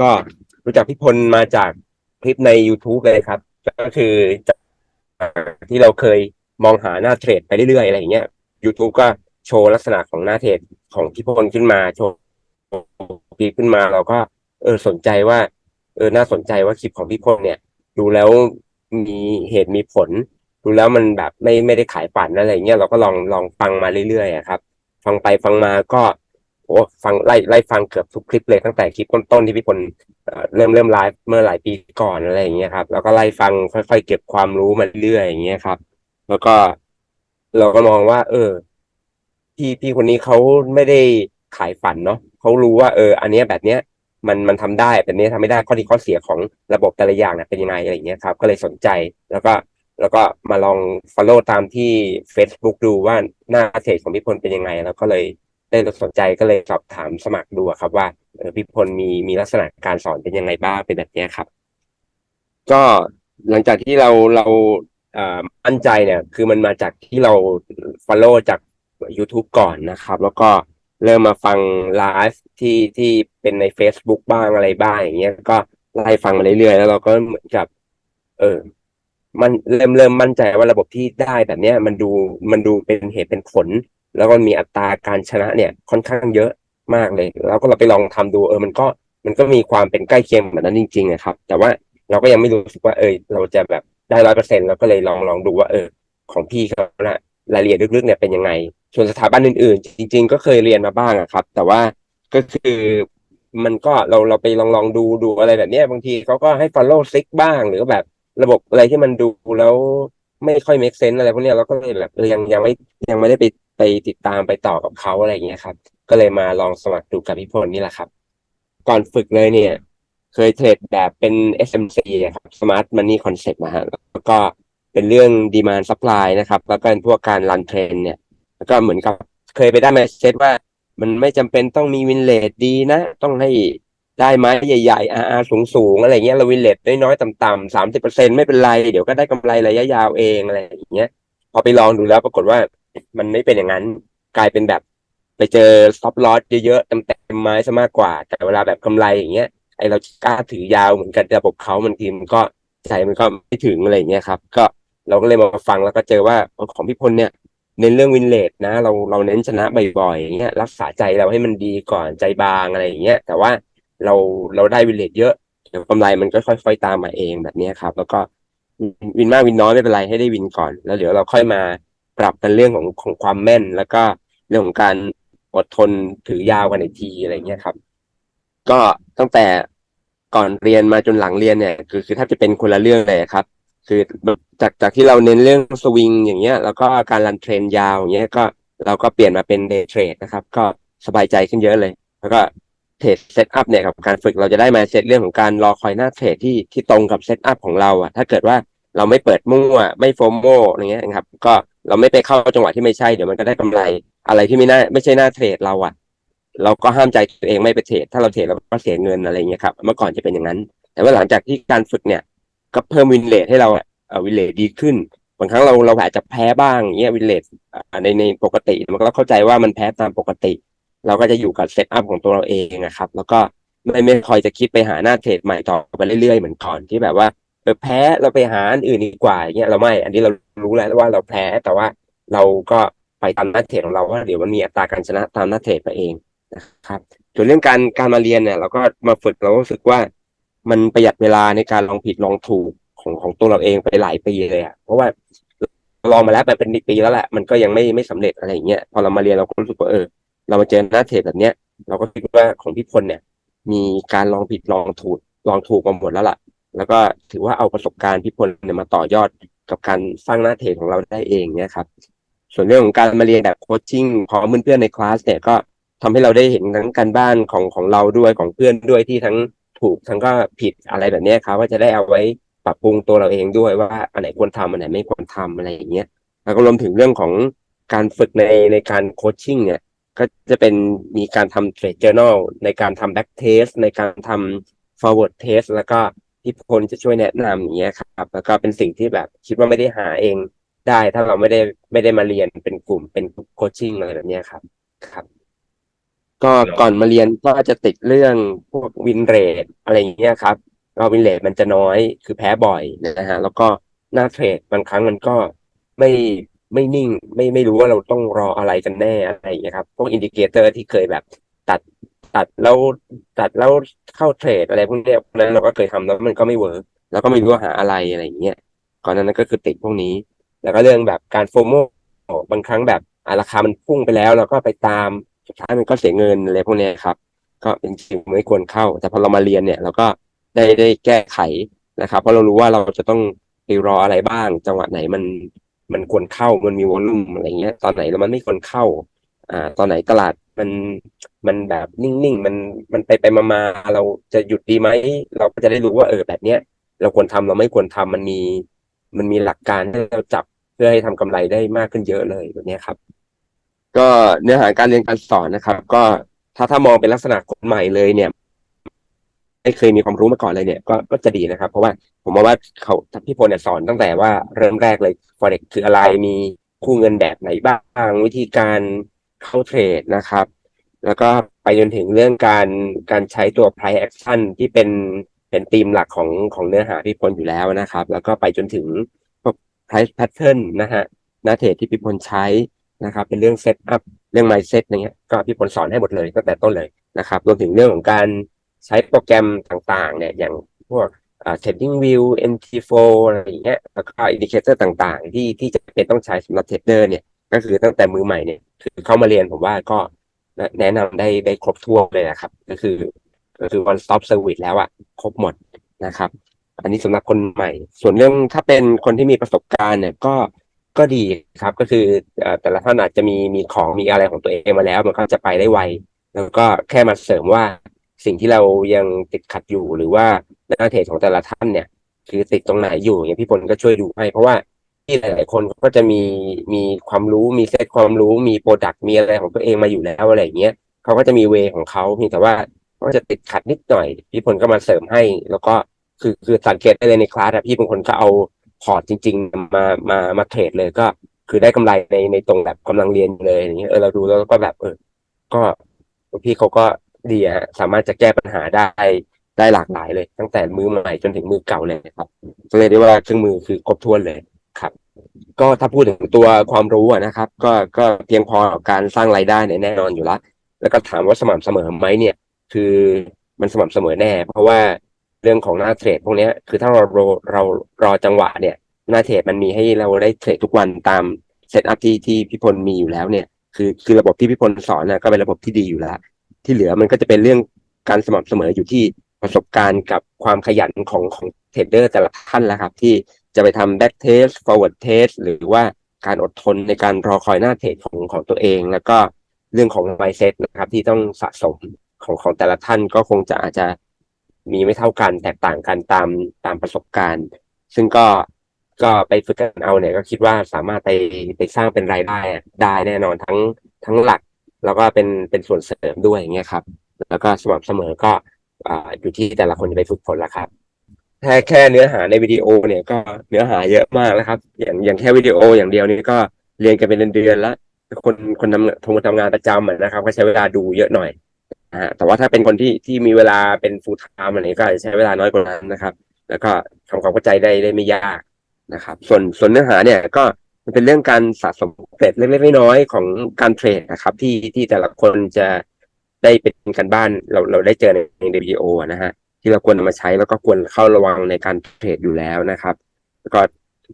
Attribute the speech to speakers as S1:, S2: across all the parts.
S1: ก็รู้จักพี่พลมาจากคลิปใน YouTube เลยครับ ก็คือจากที่เราเคยมองหาหน้าเทรดไปเรื่อยๆ อะไรอย่างเงี้ย YouTube ก็โชว์ลักษณะของหน้าเทรดของพี่พลขึ้นมา โชว์คลิปขึ้นมาเราก็ เออสนใจว่า เออน่าสนใจว่าคลิปของพี่พลเนี่ย ดูแล้วมีเหตุมีผล ดูแล้วมันแบบไม่ไม่ได้ขายฝันอะไรเงี้ยเราก็ลองลองฟังมาเรื่อยๆครับ ฟังไปฟังมาก็ โอ้ฟังไล่ไล่ฟังเกือบทุกคลิปเลยตั้งแต่คลิปต้นๆที่พี่พลเริ่มเริ่มไลฟ์เมื่อหลายปีก่อนอะไรอย่างเงี้ยครับ แล้วก็ไล่ฟังค่อยๆเก็บความรู้มาเรื่อยๆอย่างเงี้ยครับ แล้วก็เราก็มองว่า เออ พี่พี่คนนี้เขาไม่ได้ขายฝันเนาะเขารู้ว่าเออ อันเนี้ยแบบเนี้ยมันมันทำได้แบบนี้ทำไม่ได้ข้อดีข้อเสียของระบบแต่ละอย่างเนี่ยเป็นยังไงอะไรอย่างเงี้ยครับ ก็เลยสนใจแล้วก็แล้วก็มาลอง follow ตามที่ Facebook ดูว่าหน้าเพจของพี่พลเป็นยังไง แล้วก็เลย ได้สนใจก็เลยสอบถามสมัครดูครับว่าพี่พลมีมีลักษณะการสอนเป็นยังไงบ้างเป็นแบบนี้ครับ ก็หลังจากที่เราเราอ่อมั่นใจเนี่ย คือมันมาจากที่เรา follow จาก YouTube ก่อนนะครับ แล้วก็เริ่มมาฟังไลฟ์ที่ที่เป็นใน Facebook บ้างอะไรบ้างอย่างเงี้ยก็ไล่ฟังมาเรื่อยๆแล้วเราก็เหมือนกับ เออ มันเริ่มเริ่มมั่นใจว่าระบบที่ได้แบบเนี้ย มันดูมันดูเป็นเหตุเป็นผล แล้วก็มีอัตราการชนะเนี่ยค่อนข้างเยอะมากเลย แล้วก็เราไปลองทำดูเออมันก็มันก็มีความเป็นใกล้เคียงแบบนั้นจริงๆนะครับ แต่ว่าเราก็ยังไม่รู้สึกว่าเออเราจะแบบได้ร้อยเปอร์เซ็นต์เราก็เลยลองลองดูว่าเออ ของพี่เขานะรายละเอียดลึกๆเนี่ยเป็นยังไง ส่วนสถาบันอื่นๆ จริง ๆ ก็เคยเรียนมาบ้างครับ แต่ว่าก็คือมันก็เราเราไปลองลองดูดูอะไรแบบนี้บางทีเขาก็ให้ follow stick บ้าง หรือแบบระบบอะไรที่มันดูแล้วไม่ค่อย make sense อะไรพวกนี้เราก็เลยแบบยังยังไม่ยังไม่ได้ไป ไปติดตามไปต่อกับเขาอะไรอย่างเงี้ยครับ ก็เลยมาลองสมัครดูกับพี่พลนี่แหละครับ ก่อนฝึกเลยเนี่ย เคยเทรดแบบเป็น SMC อะครับ Smart Money Concept นะฮะแล้วก็เป็นเรื่อง demand supply นะครับ แล้วก็เป็นพวกการรันเทรนเนี่ย แล้วก็เหมือนกับเคยไปได้ message ว่ามันไม่จำเป็นต้องมีวินเลทดีนะ ต้องให้ได้ไม้ใหญ่ๆ RR สูงๆอะไรเงี้ยเราวินเลทน้อยๆ ต่ำๆสามสิบเปอร์เซ็นไม่เป็นไร เดี๋ยวก็ได้กำไรระยะยาวเองอะไรอย่างเงี้ย พอไปลองดูแล้วปรากฏว่า มันไม่เป็นอย่างนั้นกลายเป็นแบบ ไปเจอซับลอสเยอะๆเต็มๆไม้ซะมากกว่า แต่เวลาแบบกำไรอย่างเงี้ยไอเรากล้าถือยาวเหมือนกันระบบเขามันทีมันก็ใจมันก็ไม่ถึงอะไรเงี้ยครับ ก็เราก็เลยมาฟังแล้วก็เจอว่าของพี่พลเนี่ยเน้นเรื่องวินเลทนะ เราเราเน้นชนะบ่อยๆอย่างเงี้ยรักษาใจเราให้มันดีก่อนใจบางอะไรอย่างเงี้ยแต่ว่าเราเราได้วินเลทเยอะเดี๋ยวกำไรมันก็ค่อย ๆ ตามมาเองแบบเนี้ยครับ แล้วก็วินมากวินน้อยไม่เป็นไรให้ได้วินก่อน แล้วเดี๋ยวเราค่อยมา ปรับกันเรื่องของของความแม่น แล้วก็เรื่องของการอดทนถือยาวกันอีกทีอะไรเงี้ยครับ ก็ตั้งแต่ก่อนเรียนมาจนหลังเรียนเนี่ย คือคือแทบจะเป็นคนละเรื่องเลยครับ คือจากจากที่เราเน้นเรื่องสวิงอย่างเงี้ย แล้วก็การรันเทรนยาวอย่างเงี้ยก็เราก็เปลี่ยนมาเป็นเดย์เทรดนะครับ ก็สบายใจขึ้นเยอะเลย แล้วก็เทรดเซตอัพเนี่ยกับการฝึกเราจะได้มาเซตเรื่องของการรอคอยหน้าเทรดที่ที่ตรงกับเซตอัพของเราอะถ้าเกิดว่า เราไม่เปิดมั่วไม่โฟมโมอะไรเงี้ยครับ ก็เราไม่ไปเข้าจังหวะที่ไม่ใช่เดี๋ยวมันก็ได้กำไร อะไรที่ไม่น่าไม่ใช่หน้าเทรดเราอะเราก็ห้ามใจตัวเองไม่ไปเทรดถ้าเราเทรดเราก็เสียเงินอะไรเงี้ยครับเมื่อก่อนจะเป็นอย่างนั้น แต่ว่าหลังจากที่การฝึกเนี่ย ก็เพิ่มวินเลทให้เราเอ่อวินเลทดีขึ้นบางครั้งเราเราอาจจะแพ้บ้างเงี้ยวินเลทในในปกติมันก็เข้าใจว่ามันแพ้ตามปกติ เราก็จะอยู่กับเซตอัพของตัวเราเองนะครับ แล้วก็ไม่ไม่คอยจะคิดไปหาหน้าเทรดใหม่ต่อไปเรื่อยๆเหมือนก่อนที่แบบว่า เออแพ้เราไปหาอันอื่นดีกว่าอย่างเงี้ยเราไม่ อันนี้เรารู้แล้วว่าเราแพ้แต่ว่าเราก็ไปตามหน้าเทรดของเราว่าเดี๋ยวมันมีอัตราการชนะตามหน้าเทรดมาเองนะครับส่วนเรื่องการการมาเรียนเนี่ย เราก็มาฝึกเราก็รู้สึกว่า มันประหยัดเวลาในการลองผิดลองถูกของของตัวเราเองไปหลายปีเลยอะเพราะว่าลองมาแล้วมันเป็นปีแล้วแหละมันก็ยังไม่ไม่สำเร็จอะไรอย่างเงี้ยพอเรามาเรียนเราก็รู้สึกว่าเออ เรามาเจอหน้าเทรดแบบเนี้ย เราก็คิดว่าของพี่พลเนี่ย มีการลองผิดลองถูกลองถูกมาหมดแล้วล่ะ แล้วก็ถือว่าเอาประสบการณ์พี่พลเนี่ยมาต่อยอดกับการสร้างหน้าเทรดของเราได้เองเนี่ยครับ ส่วนเรื่องของการมาเรียนแบบโคชชิ่งของเพื่อนๆในคลาสเนี่ยก็ทำให้เราได้เห็นทั้งการบ้านของของเราด้วยของเพื่อนด้วยที่ทั้งถูกทั้งก็ผิดอะไรแบบนี้ครับว่าจะได้เอาไว้ปรับปรุงตัวเราเองด้วยว่าอันไหนควรทำอันไหนไม่ควรทำอะไรอย่างเงี้ยแล้วก็รวมถึงเรื่องของการฝึกในในการโคชชิ่งเนี่ยก็จะเป็นมีการทำเทรดเจอร์นลในการทำแบ็กเทสในการทำ forward test แล้วก็ พี่พลจะช่วยแนะนำอย่างเงี้ยครับ แล้วก็เป็นสิ่งที่แบบคิดว่าไม่ได้หาเองได้ ถ้าเราไม่ได้ไม่ได้มาเรียนเป็นกลุ่มเป็นโคชชิ่งอะไรแบบเนี้ยครับครับ ก็ก่อนมาเรียนก็จะติดเรื่องพวกวินเรทอะไรอย่างเงี้ยครับเราวินเรทมันจะน้อยคือแพ้บ่อยนะฮะแล้วก็หน้าเทรดบางครั้งมันก็ไม่ไม่นิ่ง ไม่ไม่รู้ว่าเราต้องรออะไรกันแน่อะไรอย่างเงี้ยครับ พวกอินดิเคเตอร์ที่เคยแบบตัด ตัดแล้วตัดแล้วเข้าเทรดอะไรพวกนี้ยนั้นเราก็เคยทำแล้วมันก็ไม่เวิร์กแล้วก็ไม่รู้ว่าหาอะไรอะไรอย่างเงี้ยก่อนหนานั้นก็คือติดพวกนี้ แล้วก็เรื่องแบบการโฟโมบางครั้งแบบราคามันพุ่งไปแล้ว เราก็ไปตามสุดท้ายมันก็เสียเงินอะไรพวกนี้ครับ ก็เป็นสิ่งไม่ควรเข้า แต่พอเรามาเรียนเนี่ยเราก็ได้ได้แก้ไขนะครับ เพราะเรารู้ว่าเราจะต้องไปรออะไรบ้าง จังหวะไหนมันมันควรเข้ามันมีวอลลุ่มอะไรเงี้ย ตอนไหนแล้วมันไม่ควรเข้า อ่า ตอนไหนตลาดมันมันแบบนิ่งๆ มันมันไปไปมาๆเราจะหยุดดีไหม เราก็จะได้รู้ว่าเออแบบเนี้ย เราควรทำเราไม่ควรทำมันมี มันมีหลักการให้เราจับเพื่อให้ทำกำไรได้มากขึ้นเยอะเลยแบบนี้ครับ ก็เนื้อหาการเรียนการสอนนะครับ ก็ถ้าถ้ามองเป็นลักษณะคนใหม่เลยเนี่ยไม่เคยมีความรู้มาก่อนเลยเนี่ยก็ก็จะดีนะครับ เพราะว่าผมมองว่าเขาพี่พลเนี่ยสอนตั้งแต่ว่าเริ่มแรกเลย forex คืออะไรมีคู่เงินแบบไหนบ้าง วิธีการ เข้าเทรดนะครับ แล้วก็ไปจนถึงเรื่องการการใช้ตัว price action ที่เป็นเป็นธีมหลักของของเนื้อหาพี่พลอยู่แล้วนะครับ แล้วก็ไปจนถึงพวก price pattern นะฮะหน้าเทรดที่พี่พลใช้นะครับ เป็นเรื่อง set up เรื่อง mindset อย่างเงี้ยก็พี่พลสอนให้หมดเลยตั้งแต่ต้นเลยนะครับรวมถึงเรื่องของการใช้โปรแกรมต่างๆเนี่ยอย่างพวกอ่า trading view MT4 อะไรอย่างเงี้ยแล้วก็อินดิเคเตอร์ต่างๆ ที่ที่จะเป็นต้องใช้สำหรับเทรดเดอร์เนี่ย ก็คือตั้งแต่มือใหม่เนี่ยคือเข้ามาเรียนผมว่าก็แนะนำได้ได้ครบถ้วนเลยนะครับ ก็คือก็คือ one stop service แล้วอะครบหมดนะครับ อันนี้สำหรับคนใหม่ ส่วนเรื่องถ้าเป็นคนที่มีประสบการณ์เนี่ยก็ก็ดีครับก็คือเอ่อแต่ละท่านอาจจะมีมีของมีอะไรของตัวเองมาแล้ว มันก็จะไปได้ไวแล้วก็แค่มาเสริมว่าสิ่งที่เรายังติดขัดอยู่หรือว่าหน้าเทรดของแต่ละท่านเนี่ย คือติดตรงไหนอยู่อย่างพี่พลก็ช่วยดูให้เพราะว่า ที่หลาย ๆ คนก็จะมีมีความรู้มีเซตความรู้มีโปรดักต์มีอะไรของตัวเองมาอยู่แล้วอะไรเงี้ยเขาก็จะมีเวของเขาเพียงแต่ว่าก็จะติดขัดนิดหน่อย พี่พลก็มาเสริมให้ แล้วก็คือคือสังเกตได้เลยในคลาสอะพี่บางคนก็เอาพอร์ตจริง ๆ มามามาเทรดเลยก็ คือได้กำไรในในตรงแบบกำลังเรียนเลยอย่างเงี้ยเออเราดูแล้วก็แบบเออก็พี่เขาก็ดีอะฮะสามารถจะแก้ปัญหาได้ได้หลากหลายเลย ตั้งแต่มือใหม่จนถึงมือเก่าเลยครับก็เลยได้ว่าเครื่องมือคือครบถ้วนเลย ครับ ก็ถ้าพูดถึงตัวความรู้นะครับ ก็ก็เพียงพอการสร้างรายได้เนี่ยแน่นอนอยู่ล้วแล้วก็ถามว่าสม่ำเสมอไหมเนี่ย คือมันสม่ำเสมอแน่ เพราะว่าเรื่องของหน้าเทรดพวกนี้คือถ้าเราเราเรารอจังหวะเนี่ยหน้าเทรดมันมีให้เราได้เทรดทุกวันตามเซตอัพที่ที่พี่พลมีอยู่แล้วเนี่ย คือคือระบบที่พี่พลสอนนะก็เป็นระบบที่ดีอยู่แล้ว ที่เหลือมันก็จะเป็นเรื่องการสม่ำเสมออยู่ที่ประสบการณ์กับความขยันของของเทรดเดอร์แต่ละท่านแล้วครับ ที่ จะไปทำ back test forward test หรือว่าการอดทนในการรอคอยหน้าเทรดของของตัวเอง แล้วก็เรื่องของ mindset นะครับ ที่ต้องสะสมของของแต่ละท่านก็คงจะอาจจะมีไม่เท่ากันแตกต่างกันตามตามประสบการณ์ ซึ่งก็ก็ไปฝึกกันเอาเนี่ยก็คิดว่าสามารถไปไปสร้างเป็นรายได้ได้แน่นอนทั้งทั้งหลัก แล้วก็เป็นเป็นส่วนเสริมด้วยอย่างเงี้ยครับ แล้วก็สม่ำเสมอก็อยู่ที่แต่ละคนจะไปฝึกฝนแล้วครับ แค่แค่เนื้อหาในวิดีโอเนี่ยก็เนื้อหาเยอะมากแล้วครับ อย่างอย่างแค่วิดีโออย่างเดียวนี่ก็เรียนกันเป็นเดือนๆแล้วคนคนทำทงทำงานประจำอะนะครับ ก็ใช้เวลาดูเยอะหน่อยนะฮะแต่ว่าถ้าเป็นคนที่ที่มีเวลาเป็น full time อะไรก็จะใช้เวลาน้อยกว่านั้นนะครับ แล้วก็ทำความเข้าใจได้ได้ไม่ยากนะครับ ส่วนส่วนเนื้อหาเนี่ยก็มันเป็นเรื่องการสะสมเกร็ดเล็กๆน้อยๆของการเทรดนะครับ ที่ที่แต่ละคนจะได้เป็นกันบ้านเราเราได้เจอในในวิดีโอนะฮะ ที่เราควรนำมาใช้แล้วก็ควรเข้าระวังในการเทรดอยู่แล้วนะครับแล้วก็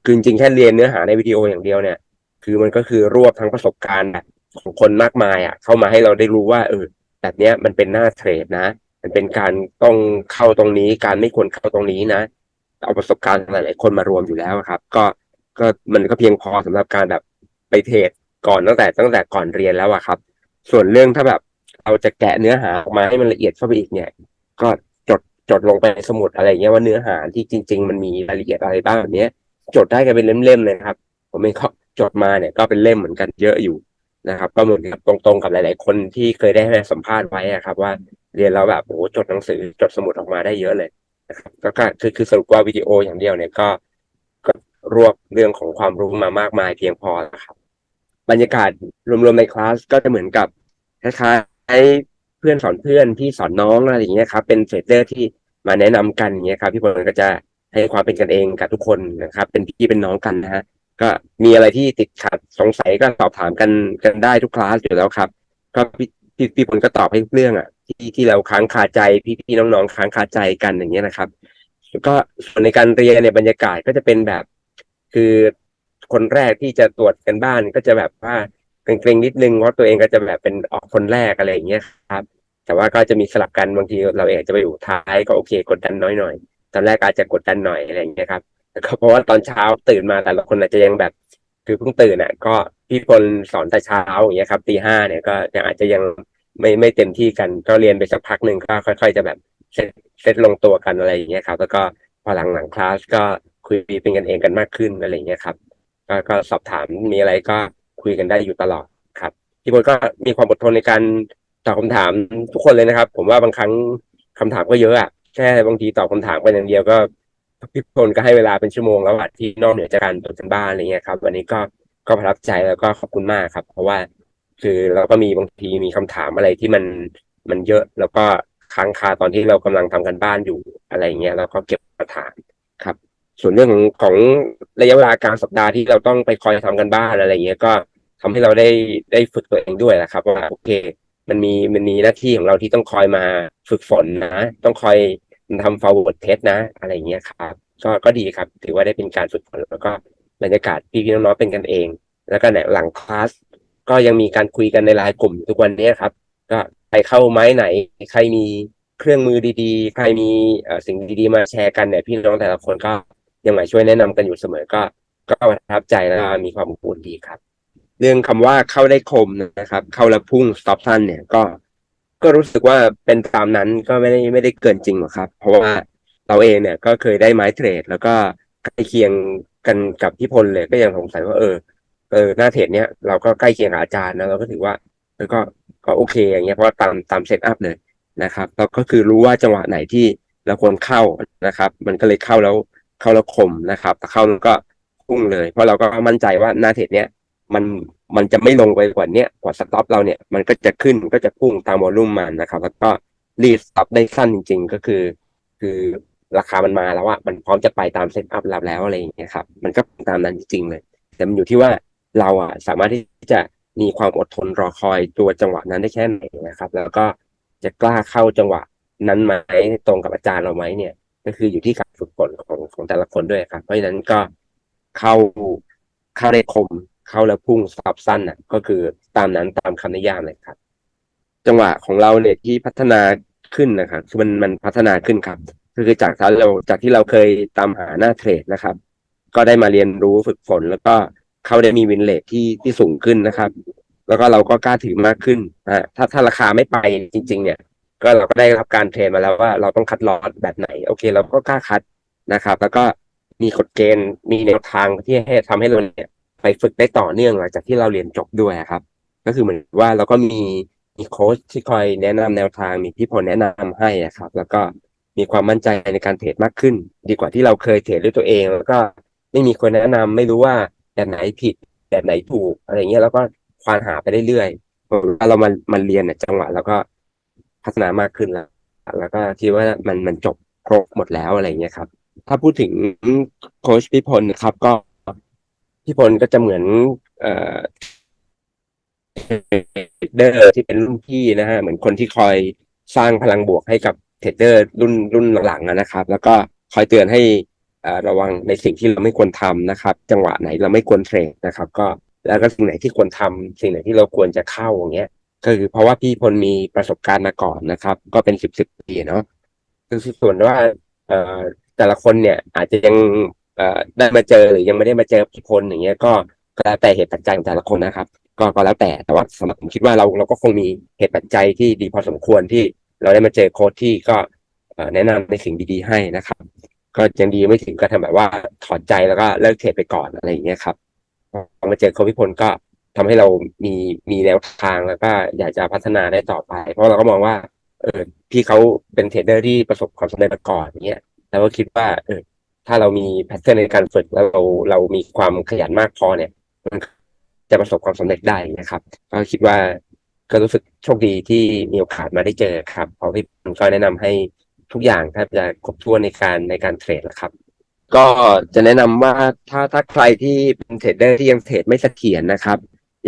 S1: คือจริงแค่เรียนเนื้อหาในวิดีโออย่างเดียวเนี่ย คือมันก็คือรวบทั้งประสบการณ์แบบของคนมากมายอะ เข้ามาให้เราได้รู้ว่าเออแบบเนี้ยมันเป็นหน้าเทรดนะ มันเป็นการต้องเข้าตรงนี้ การไม่ควรเข้าตรงนี้นะเอาประสบการณ์หลายๆคนมารวมอยู่แล้วครับ ก็ก็มันก็เพียงพอสำหรับการแบบไปเทรดก่อนตั้งแต่ตั้งแต่ก่อนเรียนแล้วอะครับ ส่วนเรื่องถ้าแบบเราจะแกะเนื้อหาออกมาให้มันละเอียดเข้าไปอีกเนี่ย ก็ จดลงไปในสมุดอะไรเงี้ยว่าเนื้อหาที่จริง ๆ มันมีรายละเอียดอะไรบ้างแบบนี้จดได้กันเป็นเล่มๆเลยครับ ผมเองก็จดมาเนี่ยก็เป็นเล่มเหมือนกันเยอะอยู่นะครับ ก็เหมือนกับตรงๆกับหลาย ๆ คนที่เคยได้ให้สัมภาษณ์ไว้อะครับ ว่าเรียนแล้วแบบโอ้โหจดหนังสือจดสมุดออกมาได้เยอะเลยนะครับก็คือคือสรุปว่าวิดีโออย่างเดียวเนี่ยก็ก็รวบเรื่องของความรู้มามากมายเพียงพอแล้วครับ บรรยากาศรวมๆในคลาสก็จะเหมือนกับคล้ายๆเพื่อนสอนเพื่อนพี่สอนน้องอะไรอย่างเงี้ยครับเป็นเทรดเดอร์ที่ มาแนะนำกันอย่างเงี้ยครับ พี่พลก็จะให้ความเป็นกันเองกับทุกคนนะครับ เป็นพี่เป็นน้องกันนะฮะก็มีอะไรที่ติดขัดสงสัยก็สอบถามกันกันได้ทุกคลาสอยู่แล้วครับก็พี่พี่พลก็ตอบให้เรื่องอะที่ที่เราค้างคาใจพี่พี่น้องๆค้างคาใจกันอย่างเงี้ยนะครับก็ส่วนในการเรียนในยบรรยากาศก็จะเป็นแบบ คือคนแรกที่จะตรวจกันบ้านก็จะแบบว่าเกรงๆนิดนึงเพราะตัวเองก็จะแบบเป็นออกคนแรกอะไรอย่างเงี้ยครับ แต่ว่าก็จะมีสลับกันบางทีเราเองจะไปอยู่ท้ายก็โอเค กดดันน้อยหน่อยตอนแรกอาจจะกดดันหน่อยอะไรอย่างเงี้ยครับก็เพราะว่าตอนเช้าตื่นมาแต่ละคนอาจจะยังแบบ คือเพิ่งตื่นอะ ก็พี่พลสอนแต่เช้าอย่างเงี้ยครับตีห้าเนี่ยก็ยังอาจจะยังไม่ไม่เต็มที่กัน ก็เรียนไปสักพักหนึ่งก็ค่อย ๆ จะแบบเซตเซตลงตัวกันอะไรอย่างเงี้ยครับ แล้วก็พอหลังหลังคลาสก็คุยเป็นกันเองกันมากขึ้นอะไรอย่างเงี้ยครับก็ก็สอบถามมีอะไรก็คุยกันได้อยู่ตลอดครับพี่พลก็มีความอดทนในการ ตอบคำถามทุกคนเลยนะครับ ผมว่าบางครั้งคำถามก็เยอะอะแค่บางทีตอบคำถามกันอย่างเดียวก็พี่พลก็ให้เวลาเป็นชั่วโมงแล้วอะที่นอกเหนือจากการตรวจกันบ้านอะไรเงี้ยครับวันนี้ก็ก็ประทับใจแล้วก็ขอบคุณมากครับ เพราะว่าคือเราก็มีบางทีมีคำถามอะไรที่มันมันเยอะแล้วก็ค้างคาตอนที่เรากำลังทำกันบ้านอยู่อะไรเงี้ยแล้วก็เก็บมาถามครับ ส่วนเรื่องของระยะเวลากลางสัปดาห์ที่เราต้องไปคอยทำกันบ้านอะไรเงี้ยก็ทำให้เราได้ได้ฝึกตัวเองด้วยนะครับว่าโอเค มันมีมันมีหน้าที่ของเราที่ต้องคอยมาฝึกฝนนะ ต้องคอยทำ forward test นะ อะไรอย่างเงี้ยครับ ก็ก็ดีครับ ถือว่าได้เป็นการฝึกฝนแล้วก็บรรยากาศพี่ๆน้องๆเป็นกันเอง แล้วก็ในหลังคลาสก็ยังมีการคุยกันในไลน์กลุ่มทุกวันนี้ครับ ก็ใครเข้าไม้ไหน ใครมีเครื่องมือดีๆ ใครมีสิ่งดีๆมาแชร์กันเนี่ยพี่น้องแต่ละคนก็ยังมาช่วยแนะนำกันอยู่เสมอก็ ก็ประทับใจแล้วมีความอบอุ่นดีครับ เรื่องคำว่าเข้าได้คมนะครับ เข้าแล้วพุ่ง stop สั้นเนี่ยก็ก็รู้สึกว่าเป็นตามนั้นก็ไม่ได้ไม่ได้เกินจริงหรอกครับ เพราะว่าเราเองเนี่ยก็เคยได้ไม้เทรด แล้วก็ใกล้เคียงกันกับพี่พลเลยก็ยังสงสัยว่าเออเออหน้าเทรดเนี้ยเราก็ใกล้เคียงอาจารย์นะเราก็ถือว่าเออก็ก็โอเค อย่างเงี้ยเพราะตามตามเซตอัพเลยนะครับเราก็คือรู้ว่าจังหวะไหนที่เราควรเข้านะครับ มันก็เลยเข้าแล้วเข้าแล้วคมนะครับแต่เข้ามันก็พุ่งเลย เพราะเราก็มั่นใจว่าหน้าเทรดเนี้ย มันมันจะไม่ลงไปกว่าเนี้ยกว่าสต็อปเราเนี่ยมันก็จะขึ้นก็จะพุ่งตามวอลุ่มมันนะครับ แล้วก็รีสต็อปได้สั้นจริง ๆ ก็คือ คือราคามันมาแล้วอะมันพร้อมจะไปตามเซตอัพเราแล้วอะไรอย่างเงี้ยครับมันก็ตามนั้นจริงๆเลย แต่มันอยู่ที่ว่าเราอะสามารถที่จะมีความอดทนรอคอยตัวจังหวะนั้นได้แค่ไหนนะครับ แล้วก็จะกล้าเข้าจังหวะนั้นไหมตรงกับอาจารย์เราไหมเนี่ย ก็คืออยู่ที่การฝึกฝนของของแต่ละคนด้วยครับ เพราะฉะนั้นก็เข้าเข้าได้คม เข้าแล้วพุ่งสับสั้นอะ ก็คือตามนั้นตามคำนิยามเลยครับ จังหวะของเราเนี่ยที่พัฒนาขึ้นนะครับคือมันมันพัฒนาขึ้นครับคือจากที่เราจากที่เราเคยตามหาหน้าเทรดนะครับ ก็ได้มาเรียนรู้ฝึกฝน แล้วก็เขาได้มีวินเลทที่ที่สูงขึ้นนะครับ แล้วก็เราก็กล้าถือมากขึ้นนะถ้าถ้าราคาไม่ไปจริง ๆ เนี่ย ก็เราก็ได้รับการเทรนมาแล้วว่าเราต้องคัดลอสแบบไหน โอเค เราก็กล้าคัดนะครับ แล้วก็มีกฎเกณฑ์มีแนวทางที่ให้ทำให้เราเนี่ย ไปฝึกได้ต่อเนื่องหลังจากที่เราเรียนจบด้วยครับ ก็คือเหมือนว่าเราก็มีมีโค้ชที่คอยแนะนำแนวทางมีพี่พลแนะนำให้ครับ แล้วก็มีความมั่นใจในการเทรดมากขึ้น ดีกว่าที่เราเคยเทรดด้วยตัวเอง แล้วก็ไม่มีคนแนะนำไม่รู้ว่าแบบไหนผิดแบบไหนถูกอะไรเงี้ยแล้วก็ควานหาไปเรื่อยๆพอเรามามาเรียนเนี่ยจังหวะแล้วก็พัฒนามากขึ้นแล้ว แล้วก็คิดว่ามันมันจบครบหมดแล้วอะไรเงี้ยครับ ถ้าพูดถึงโค้ชพี่พลนะครับก็ พี่พลก็จะเหมือนเอ่อเดอร์ที่เป็นรุ่นพี่นะฮะเหมือนคนที่คอยสร้างพลังบวกให้กับเทรดเดอร์รุ่นรุ่นหลังๆนะครับ แล้วก็คอยเตือนให้ระวังในสิ่งที่เราไม่ควรทำนะครับ จังหวะไหนเราไม่ควรเทรดนะครับ ก็แล้วก็สิ่งไหนที่ควรทำสิ่งไหนที่เราควรจะเข้าอย่างเงี้ยก็คือเพราะว่าพี่พลมีประสบการณ์มาก่อนนะครับ ก็เป็นสิบสิบปีเนาะคือส่วนว่าแต่ละคนเนี่ยอาจจะยัง ได้มาเจอหรือยังไม่ได้มาเจอพี่พลอย่างเงี้ยก็ก็แล้วแต่เหตุปัจจัยของแต่ละคนนะครับ ก็ก็แล้วแต่แต่ว่าสำหรับผมคิดว่าเราเราก็คงมีเหตุปัจจัยที่ดีพอสมควรที่เราได้มาเจอโค้ชที่ก็แนะนำในสิ่งดีๆให้นะครับ ก็ยังดีไม่ถึงก็ทำแบบว่าถอดใจแล้วก็เลิกเทรดไปก่อนอะไรอย่างเงี้ยครับพอมาเจอโค้ชพิพลก็ทำให้เรามีมีแนวทางแล้วก็อยากจะพัฒนาได้ต่อไป เพราะเราก็มองว่า เออพี่เขาเป็นเทรดเดอร์ที่ประสบความสำเร็จมาก่อนอย่างเงี้ยเราก็คิดว่าเออ ถ้าเรามีแพทเทิร์นในการฝึกแล้วเราเรามีความขยันมากพอเนี่ยมันจะประสบความสำเร็จได้นะครับก็คิดว่าก็รู้สึกโชคดีที่มีโอกาสมาได้เจอครับเพอพี่พลก็แนะนำให้ทุกอย่างแทบจะครบถ้วนในการในการเทรดแล้วครับ ก็จะแนะนำว่าถ้าถ้าใครที่เป็นเทรดเดอร์ที่ยังเทรดไม่เสถียรนะครับ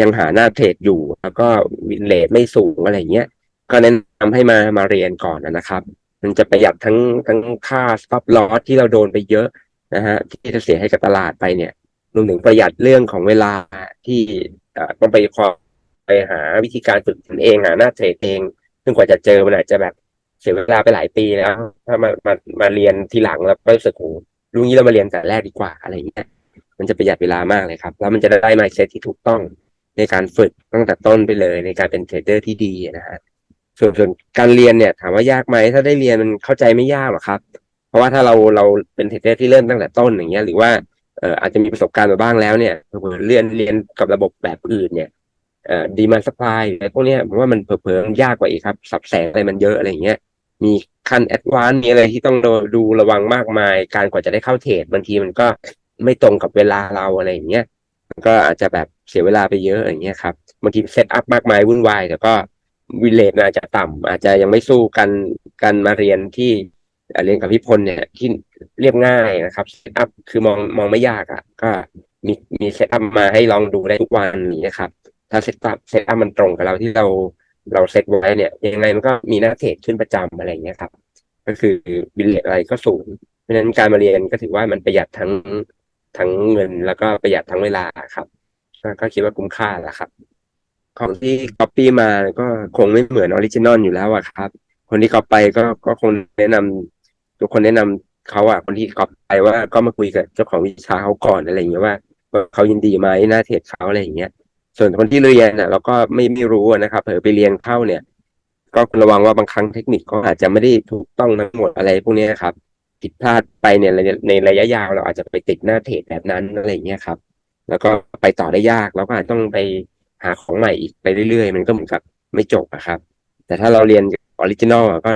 S1: ยังหาหน้าเทรดอยู่ แล้วก็วินเลทไม่สูงอะไรเงี้ย ก็แนะนำให้มามาเรียนก่อนนะครับ มันจะประหยัดทั้งทั้งค่า stop loss ที่เราโดนไปเยอะนะฮะที่จะเสียให้กับตลาดไปเนี่ยรวมถึงประหยัดเรื่องของเวลาที่ต้องไปคอไปหาวิธีการฝึกตนเองหาหน้าเทรดเองซึ่งกว่าจะเจอมันอาจจะแบบเสียเวลาไปหลายปีแล้ว ถ้ามามามาเรียนทีหลังแล้วก็รู้สึกโอ้โหรู้งี้เรามาเรียนแต่แรกดีกว่าอะไรอย่างเงี้ยมันจะประหยัดเวลามากเลยครับ แล้วมันจะได้ mindset ที่ถูกต้องในการฝึกตั้งแต่ต้นไปเลยในการเป็นเทรดเดอร์ที่ดีนะฮะ ส่วนส่วนการเรียนเนี่ยถามว่ายากไหมถ้าได้เรียนมันเข้าใจไม่ยากหรอกครับ เพราะว่าถ้าเราเราเป็นเทรดเดอร์ที่เริ่มตั้งแต่ต้นอย่างเงี้ยหรือว่าเอ่ออาจจะมีประสบการณ์มาบ้างแล้วเนี่ยเผื่อเรียนเรียนกับระบบแบบอื่นเนี่ยเอ่อดีมาสปายอะไรพวกเนี้ยผมว่ามันเผลอๆมันยากกว่าอีกครับ สับแสงอะไรมันเยอะอะไรเงี้ยมีขั้นแอดวานซ์มีอะไรที่ต้องดูระวังมากมาย การกว่าจะได้เข้าเทรดบางทีมันก็ไม่ตรงกับเวลาเราอะไรอย่างเงี้ยมันก็อาจจะแบบเสียเวลาไปเยอะอย่างเงี้ยครับบางทีเซตอัพมากมายวุ่นวายแต่ก็ วิเลตอาจจะต่ำอาจจะยังไม่สู้กันกันมาเรียนที่เเรียนกับพี่พลเนี่ยที่เรียบง่ายนะครับเซตอัพคือมองมองไม่ยากอะ ก็มีมีเซตอัพมาให้ลองดูได้ทุกวันนี้ยครับ ถ้าเซตอัพเซตอัพมันตรงกับเราที่เราเราเซตไว้เนี่ย ยังไงมันก็มีหน้าเทรดขึ้นประจำอะไรอย่างเงี้ยครับ ก็คือบิลเลตอะไรก็สูงเพราะฉะนั้นการมาเรียนก็ถือว่ามันประหยัดทั้งทั้งเงินแล้วก็ประหยัดทั้งเวลาครับ ก็ก็คิดว่าคุ้มค่าแหละครับ ของที่ copy มาก็คงไม่เหมือนออริจินอลอยู่แล้วอะครับ คนที่ copy ไปก็ก็คงแนะนำทุกคนแนะนำเขาอะคนที่ copy ไปว่าก็มาคุยกับเจ้าของวิชาเขาก่อนอะไรอย่างเงี้ยว่าเขายินดีไหมหน้าเทรดเขาอะไรอย่างเงี้ย ส่วนคนที่เรียนอะเราก็ไม่ไม่รู้นะครับเผลอไปเรียนเข้าเนี่ย ก็ระวังว่าบางครั้งเทคนิคก็อาจจะไม่ได้ถูกต้องทั้งหมดอะไรพวกนี้ครับผิดพลาดไปเนี่ยในในระยะยาวเราอาจจะไปติดหน้าเทรดแบบนั้นอะไรอย่างเงี้ยครับ แล้วก็ไปต่อได้ยากเราก็อาจต้องไป หาของใหม่อีกไปเรื่อยๆ มันก็เหมือนกับไม่จบอะครับ แต่ถ้าเราเรียนออริจินอลก็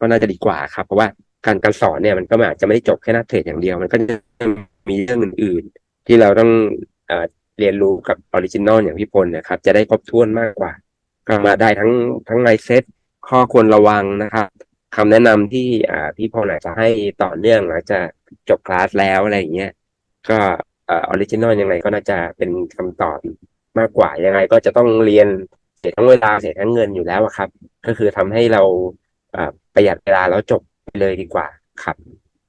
S1: ก็น่าจะดีกว่าครับ เพราะว่าการการสอนเนี่ยมันก็อาจจะไม่ได้จบแค่หน้าเทรดอย่างเดียว มันก็จะมีเรื่องอื่น ๆ ที่เราต้องเอเรียนรู้กับออริจินอลอย่างพี่พลนะครับ จะได้ครบถ้วนมากกว่า ก็มาได้ทั้งทั้งไลเซ็ตข้อควรระวังนะครับคำแนะนำที่อ่าพี่พลอาจจะให้ต่อเนื่องหลังจากจบคลาสแล้วอะไรอย่างเงี้ยก็ออริจินอลยังไงก็น่าจะเป็นคำตอบ มากกว่ายังไงก็จะต้องเรียนเสียทั้งเวลาเสียทั้งเงินอยู่แล้วครับ ก็คือทำให้เราอ่าประหยัดเวลาแล้วจบไปเลยดีกว่าครับ